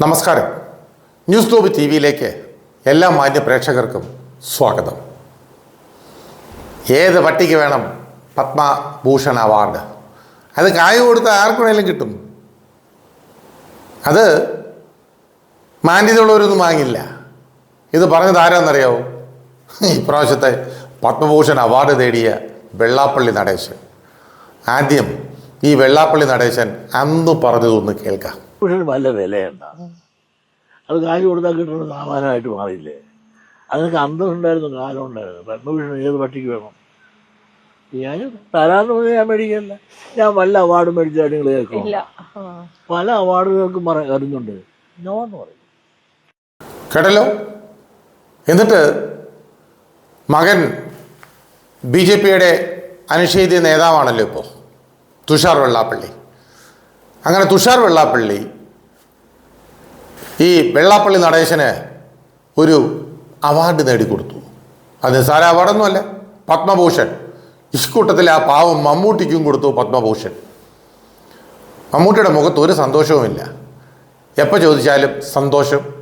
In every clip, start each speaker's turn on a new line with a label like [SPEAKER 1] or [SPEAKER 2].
[SPEAKER 1] നമസ്കാരം. News globe T വിയിലേക്ക് എല്ലാ മാന്യ പ്രേക്ഷകർക്കും സ്വാഗതം. ഏത് പട്ടിക്ക് വേണം പത്മഭൂഷൺ അവാർഡ്? അത് കായ് കൊടുത്ത ആർക്ക് കിട്ടും. അത് മാന്യതയുള്ളവരൊന്നും വാങ്ങില്ല. ഇത് പറഞ്ഞത് ആരാന്നറിയാവോ? ഇപ്രാവശ്യത്തെ പത്മഭൂഷൺ അവാർഡ് നേടിയ വെള്ളാപ്പള്ളി നടേശൻ. ആദ്യം ഈ വെള്ളാപ്പള്ളി നടേശൻ അന്ന് പറഞ്ഞതൊന്ന് കേൾക്കാം.
[SPEAKER 2] പക്ഷേ നല്ല വിലയുണ്ട. അത് കാശ് കൊടുത്താൽ കിട്ടുന്ന സാമാനമായിട്ട് മാറിയില്ലേ? അതിനൊക്കെ അന്തം ഉണ്ടായിരുന്നു കാലം ഉണ്ടായിരുന്നു. പത്മഭൂഷൺ ഏത് പട്ടിക്ക് വേണം? ഞാൻ തരാന്ന് പറഞ്ഞാൽ ഞാൻ മേടിക്കല്ല. ഞാൻ വല്ല അവാർഡ് മേടിച്ചാലും നിങ്ങൾ കേൾക്കും
[SPEAKER 3] ഇല്ല.
[SPEAKER 2] പല അവാർഡുകൾക്കും പറ വരുന്നുണ്ട്. നോ എന്ന് പറയും.
[SPEAKER 1] കേട്ടല്ലോ? എന്നിട്ട് മകൻ ബി ജെ പിയുടെ അനിഷേധ്യ നേതാവാണല്ലോ ഇപ്പോൾ. തുഷാർ വെള്ളാപ്പള്ളി. അങ്ങനെ തുഷാർ വെള്ളാപ്പള്ളി ഈ വെള്ളാപ്പള്ളി നടേശന് ഒരു അവാർഡ് നേടിക്കൊടുത്തു. അത് നിസ്സാര അവാർഡൊന്നുമല്ല പത്മഭൂഷൺ. ഇഷ്കൂട്ടത്തിൽ ആ പാവം മമ്മൂട്ടിക്കും കൊടുത്തു പത്മഭൂഷൺ. മമ്മൂട്ടിയുടെ മുഖത്ത് ഒരു സന്തോഷവുമില്ല. എപ്പോൾ ചോദിച്ചാലും സന്തോഷം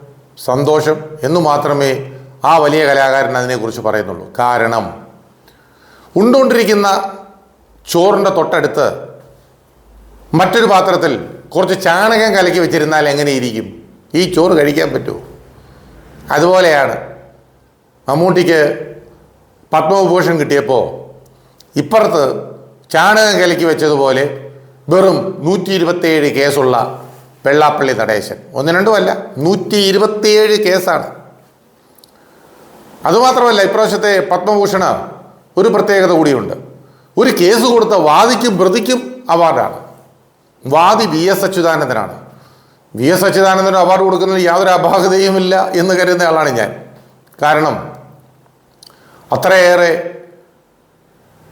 [SPEAKER 1] സന്തോഷം എന്നു മാത്രമേ ആ വലിയ കലാകാരൻ അതിനെക്കുറിച്ച് പറയുന്നുള്ളൂ. കാരണം ഉണ്ടുകൊണ്ടിരിക്കുന്ന ചോറിന്റെ തൊട്ടടുത്ത് മറ്റൊരു പാത്രത്തിൽ കുറച്ച് ചാണകം കലക്കി വെച്ചിരുന്നാൽ എങ്ങനെ ഇരിക്കും ഈ ചോറ് കഴിക്കാൻ പറ്റുമോ? അതുപോലെയാണ് മമ്മൂട്ടിക്ക് പത്മവിഭൂഷൺ കിട്ടിയപ്പോൾ ഇപ്പുറത്ത് ചാണകം കലക്കി വെച്ചതുപോലെ വെറും നൂറ്റി ഇരുപത്തിയേഴ് കേസുള്ള വെള്ളാപ്പള്ളി നടേശൻ. ഒന്ന് രണ്ടുമല്ല നൂറ്റി ഇരുപത്തിയേഴ് കേസാണ്. അതുമാത്രമല്ല ഇപ്രാവശ്യത്തെ പത്മഭൂഷണ ഒരു പ്രത്യേകത കൂടിയുണ്ട്. ഒരു കേസ് കൊടുത്ത വാദിക്കും പ്രതിക്കും അവാർഡാണ്. വാദി വി എസ് അച്യുതാനന്ദനാണ്. വി എസ് അച്യുതാനന്ദന് അവാർഡ് കൊടുക്കുന്നതിൽ യാതൊരു അപാകതയുമില്ല എന്ന് കരുതുന്ന ആളാണ് ഞാൻ. കാരണം അത്രയേറെ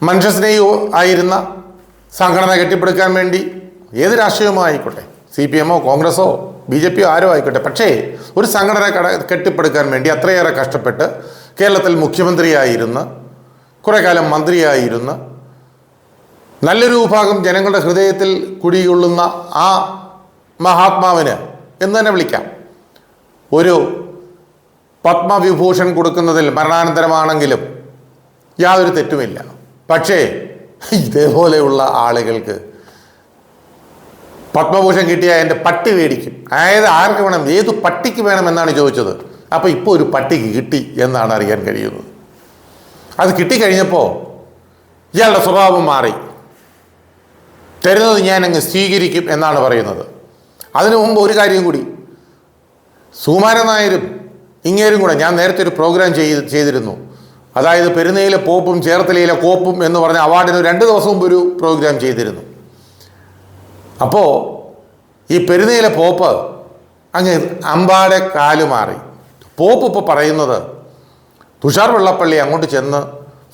[SPEAKER 1] മനുഷ്യസ്നേഹി ആയിരുന്ന സംഘടന കെട്ടിപ്പടുക്കാൻ വേണ്ടി ഏത് രാഷ്ട്രീയമോ ആയിക്കോട്ടെ സി പി എമ്മോ കോൺഗ്രസോ ബി ജെ പിയോ ആരോ ആയിക്കോട്ടെ പക്ഷേ ഒരു സംഘടന കട കെട്ടിപ്പടുക്കാൻ വേണ്ടി അത്രയേറെ കഷ്ടപ്പെട്ട് കേരളത്തിൽ മുഖ്യമന്ത്രിയായിരുന്ന് കുറേ കാലം മന്ത്രിയായിരുന്ന് നല്ലൊരു വിഭാഗം ജനങ്ങളുടെ ഹൃദയത്തിൽ കുടികൊള്ളുന്ന ആ മഹാത്മാവിന് എന്ന് തന്നെ വിളിക്കാം. ഒരു പത്മവിഭൂഷൺ കൊടുക്കുന്നതിൽ മരണാനന്തരമാണെങ്കിലും യാതൊരു തെറ്റുമില്ല. പക്ഷേ ഇതേപോലെയുള്ള ആളുകൾക്ക് പത്മഭൂഷൺ കിട്ടിയ എന്റെ പട്ടി മേടിക്കും. അതായത് ആർക്ക് വേണം ഏത് പട്ടിക്ക് വേണം എന്നാണ് ചോദിച്ചത്. അപ്പോൾ ഇപ്പോൾ ഒരു പട്ടിക്ക് കിട്ടി എന്നാണ് അറിയാൻ കഴിയുന്നത്. അത് കിട്ടിക്കഴിഞ്ഞപ്പോൾ ഇയാളുടെ സ്വഭാവം മാറി. തരുന്നത് ഞാൻ അങ്ങ് സ്വീകരിക്കും എന്നാണ് പറയുന്നത്. അതിനു മുമ്പ് ഒരു കാര്യം കൂടി. സുകുമാരൻ നായരും ഇങ്ങേരും കൂടെ ഞാൻ നേരത്തെ ഒരു പ്രോഗ്രാം ചെയ്ത് ചെയ്തിരുന്നു. അതായത് പെരുന്നയിലെ പോപ്പും ചേർത്തലയിലെ കോപ്പും എന്ന് പറഞ്ഞ അവാർഡിന് രണ്ട് ദിവസം മുമ്പ് ഒരു പ്രോഗ്രാം ചെയ്തിരുന്നു. അപ്പോൾ ഈ പെരുന്നയിലെ പോപ്പ് അങ്ങ് അമ്പാടെ കാലുമാറി പോപ്പ് ഇപ്പോൾ പറയുന്നത് തുഷാർ വെള്ളപ്പള്ളി അങ്ങോട്ട് ചെന്ന്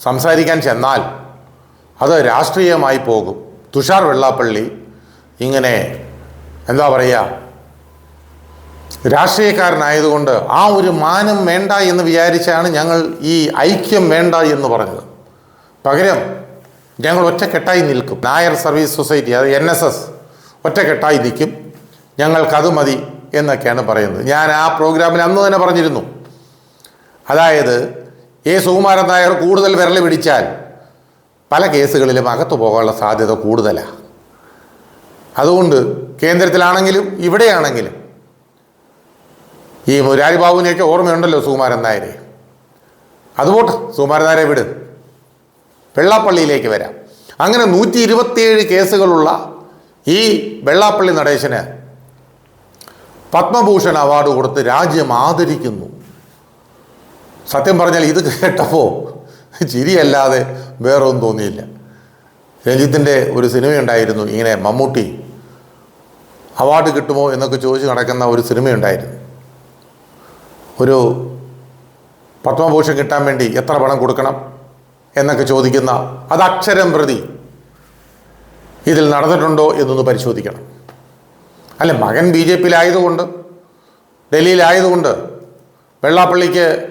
[SPEAKER 1] സംസാരിക്കാൻ ചെന്നാൽ അത് രാഷ്ട്രീയമായി പോകും. തുഷാർ വെള്ളാപ്പള്ളി ഇങ്ങനെ എന്താ പറയുക രാഷ്ട്രീയക്കാരനായതുകൊണ്ട് ആ ഒരു മാനം വേണ്ട എന്ന് വിചാരിച്ചാണ് ഞങ്ങൾ ഈ ഐക്യം വേണ്ട എന്ന് പറഞ്ഞത്. പകരം ഞങ്ങൾ ഒറ്റക്കെട്ടായി നിൽക്കും. നായർ സർവീസ് സൊസൈറ്റി അത് എൻ എസ് എസ് ഒറ്റക്കെട്ടായി നിൽക്കും. ഞങ്ങൾക്കത് മതി എന്നൊക്കെയാണ് പറയുന്നത്. ഞാൻ ആ പ്രോഗ്രാമിൽ അന്ന് തന്നെ പറഞ്ഞിരുന്നു. അതായത് എ സുകുമാരൻ നായർ കൂടുതൽ വിരൽ പിടിച്ചാൽ പല കേസുകളിലും അകത്തു പോകാനുള്ള സാധ്യത കൂടുതലാണ് അതുകൊണ്ട് കേന്ദ്രത്തിലാണെങ്കിലും ഇവിടെയാണെങ്കിലും ഈ മുരാരി ബാബുവിനെയൊക്കെ ഓർമ്മയുണ്ടല്ലോ സുകുമാരൻ നായരെ. അതുപോട്ട് സുകുമാരൻ നായരെ വിട്. വെള്ളാപ്പള്ളിയിലേക്ക് വരാം. അങ്ങനെ നൂറ്റി ഇരുപത്തിയേഴ് കേസുകളുള്ള ഈ വെള്ളാപ്പള്ളി നടേശന് പത്മഭൂഷൺ അവാർഡ് കൊടുത്ത് രാജ്യം ആദരിക്കുന്നു. സത്യം പറഞ്ഞാൽ ഇത് കേട്ടപ്പോൾ ചിരിയല്ലാതെ വേറൊന്നും തോന്നിയില്ല. രഞ്ജിത്തിന്റെ ഒരു സിനിമയുണ്ടായിരുന്നു ഇങ്ങനെ മമ്മൂട്ടി അവാർഡ് കിട്ടുമോ എന്നൊക്കെ ചോദിച്ച് നടക്കുന്ന ഒരു സിനിമയുണ്ടായിരുന്നു ഒരു പത്മഭൂഷൺ കിട്ടാൻ വേണ്ടി എത്ര പണം കൊടുക്കണം എന്നൊക്കെ ചോദിക്കുന്ന അത് അക്ഷരം പ്രതി ഇതിൽ നടന്നിട്ടുണ്ടോ എന്നൊന്ന് പരിശോധിക്കണം. അല്ല മകൻ ബി ജെ പിയിലായതുകൊണ്ട് ഡൽഹിയിലായതുകൊണ്ട് വെള്ളാപ്പള്ളിക്ക്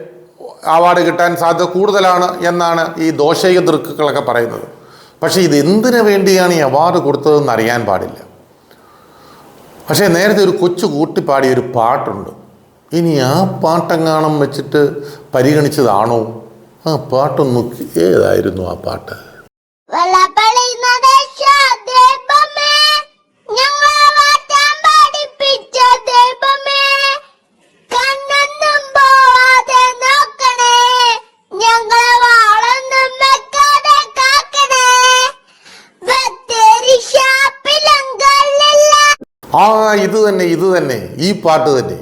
[SPEAKER 1] അവാർഡ് കിട്ടാൻ സാധ്യത കൂടുതലാണ് എന്നാണ് ഈ ദോഷൈക ദൃക്കുകളൊക്കെ പറയുന്നത്. പക്ഷേ ഇത് എന്തിനു വേണ്ടിയാണ് ഈ അവാർഡ് കൊടുത്തതെന്ന് അറിയാൻ പാടില്ല. പക്ഷേ നേരത്തെ ഒരു കൊച്ചു കൂട്ടിപ്പാടിയ ഒരു പാട്ടുണ്ട്. ഇനി ആ പാട്ടെങ്ങാണം വെച്ചിട്ട് പരിഗണിച്ചതാണോ? ആ പാട്ടൊന്ന് ഏതായിരുന്നു ആ പാട്ട്? ഇത് തന്നെ ഇത് തന്നെ ഈ പാട്ട് തന്നെ.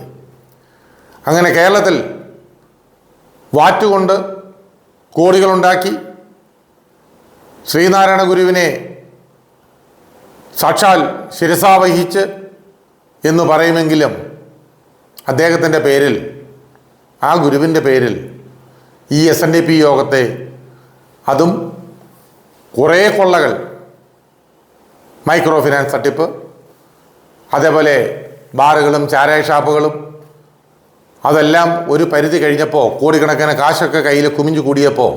[SPEAKER 1] അങ്ങനെ കേരളത്തിൽ വാറ്റുകൊണ്ട് കോടികളുണ്ടാക്കി ശ്രീനാരായണ ഗുരുവിനെ സാക്ഷാൽ ശിരസാവഹിച്ച് എന്ന് പറയുമെങ്കിലും അദ്ദേഹത്തിന്റെ പേരിൽ ആ ഗുരുവിന്റെ പേരിൽ ഈ എസ് എൻ ഡി പി യോഗത്തെ അതും കുറേ കൊള്ളകൾ മൈക്രോ ഫിനാൻസ് തട്ടിപ്പ് അതേപോലെ ബാറുകളും ചാരായ ഷാപ്പുകളും അതെല്ലാം ഒരു പരിധി കഴിഞ്ഞപ്പോൾ കോടിക്കണക്കിന് കാശൊക്കെ കയ്യിൽ കുമിഞ്ഞു കൂടിയപ്പോൾ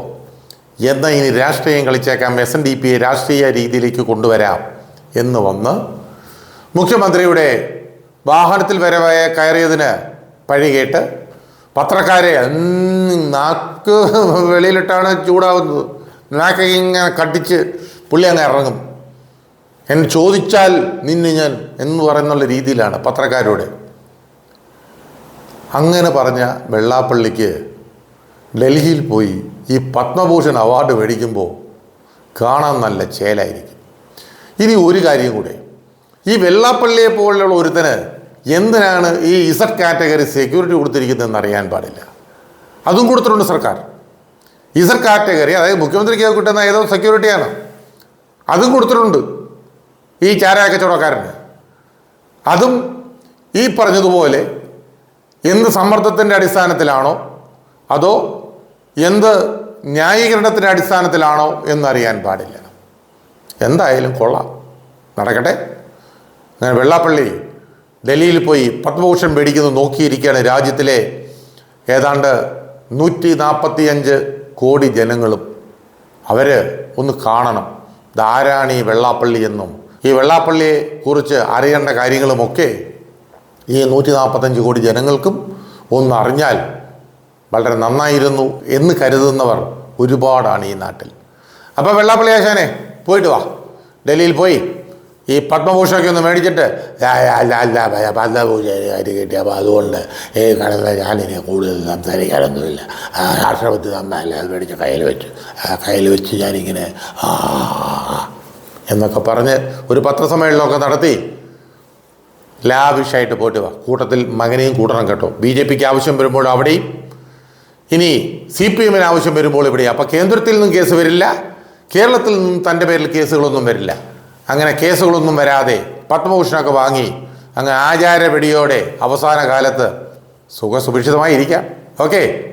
[SPEAKER 1] എന്നാൽ ഇനി രാഷ്ട്രീയം കളിച്ചേക്കാം എസ് എൻ ഡി പിയെ രാഷ്ട്രീയ രീതിയിലേക്ക് കൊണ്ടുവരാം എന്ന് വന്ന് മുഖ്യമന്ത്രിയുടെ വാഹനത്തിൽ വരെ കയറിയതിന് പഴി കേട്ട് പത്രക്കാരെ നാക്ക് വെളിയിലിട്ടാണ് ചൂടാവുന്നത്. നാക്ക് ഇങ്ങനെ കട്ടിച്ച് പുള്ളി അങ്ങ് ഇറങ്ങും. എന്നെ ചോദിച്ചാൽ നിന്നെ ഞാൻ എന്ന് പറയുന്നുള്ള രീതിയിലാണ് പത്രക്കാരോട്. അങ്ങനെ പറഞ്ഞ വെള്ളാപ്പള്ളിക്ക് ഡൽഹിയിൽ പോയി ഈ പത്മഭൂഷൺ അവാർഡ് മേടിക്കുമ്പോൾ കാണാൻ നല്ല ചേലായിരിക്കും. ഇനി ഒരു കാര്യം കൂടെ. ഈ വെള്ളാപ്പള്ളിയെ പോലുള്ള ഒരുത്തന് എന്തിനാണ് ഈ ഇസഡ് കാറ്റഗറി സെക്യൂരിറ്റി കൊടുത്തിരിക്കുന്നതെന്ന് അറിയാൻ പാടില്ല. അതും കൊടുത്തിട്ടുണ്ട് സർക്കാർ. ഇസഡ് കാറ്റഗറി അതായത് മുഖ്യമന്ത്രിക്ക് കിട്ടുന്ന ഏതോ സെക്യൂരിറ്റിയാണ് അതും കൊടുത്തിട്ടുണ്ട്. ഈ ചാരായ കച്ചവടക്കാരന് അതും ഈ പറഞ്ഞതുപോലെ എന്ത് സമ്മർദ്ദത്തിന്റെ അടിസ്ഥാനത്തിലാണോ അതോ എന്ത് ന്യായീകരണത്തിന്റെ അടിസ്ഥാനത്തിലാണോ എന്നറിയാൻ പാടില്ല. എന്തായാലും കൊള്ളാം. നടക്കട്ടെ. അങ്ങനെ വെള്ളാപ്പള്ളി ഡൽഹിയിൽ പോയി പത്മഭൂഷൺ മേടിക്കുന്നത് നോക്കിയിരിക്കുകയാണ് രാജ്യത്തിലെ ഏതാണ്ട് നൂറ്റി നാൽപ്പത്തിയഞ്ച് കോടി ജനങ്ങളും. അവർ ഒന്ന് കാണണം. ധാരാണി വെള്ളാപ്പള്ളി എന്നും. ഈ വെള്ളാപ്പള്ളിയെ കുറിച്ച് അറിയേണ്ട കാര്യങ്ങളുമൊക്കെ ഈ നൂറ്റി നാൽപ്പത്തഞ്ച് കോടി ജനങ്ങൾക്കും ഒന്ന് അറിഞ്ഞാൽ വളരെ നന്നായിരുന്നു എന്ന് കരുതുന്നവർ ഒരുപാടാണ് ഈ നാട്ടിൽ. അപ്പോൾ വെള്ളാപ്പള്ളി ആശാനെ പോയിട്ട് വാ. ഡൽഹിയിൽ പോയി. ഈ പത്മഭൂഷണൊക്കെ ഒന്ന് മേടിച്ചിട്ട് "ആ, അല്ല അല്ല കാര്യം കിട്ടി. അപ്പോൾ അതുകൊണ്ട് ഈ കടന്ന ഞാനിനി കൂടുതൽ സംസാരിക്കാനൊന്നുമില്ല. രാഷ്ട്രപതി തന്നല്ല അത് മേടിച്ച് കയ്യിൽ വെച്ചു. കയ്യിൽ വെച്ച് ഞാനിങ്ങനെ ആ, എന്നൊക്കെ പറഞ്ഞ് ഒരു പത്രസമ്മേളനമൊക്കെ നടത്തി. ലാവിഷായിട്ട് പോയിട്ട് വാ. കൂട്ടത്തിൽ മകനെയും കൂട്ടണം കേട്ടോ. ബി ജെ പിക്ക് ആവശ്യം വരുമ്പോൾ അവിടെയും. ഇനി സി പി എമ്മിന് ആവശ്യം വരുമ്പോൾ ഇവിടെ അപ്പോൾ കേന്ദ്രത്തിൽ നിന്നും കേസ് വരില്ല. കേരളത്തിൽ നിന്നും തന്റെ പേരിൽ കേസുകളൊന്നും വരില്ല. അങ്ങനെ കേസുകളൊന്നും വരാതെ പത്മഭൂഷണമൊക്കെ വാങ്ങി അങ്ങ് ആചാരപടിയോടെ അവസാന കാലത്ത് സുഖസുഭിക്ഷിതമായി ഇരിക്കാം ഓക്കെ?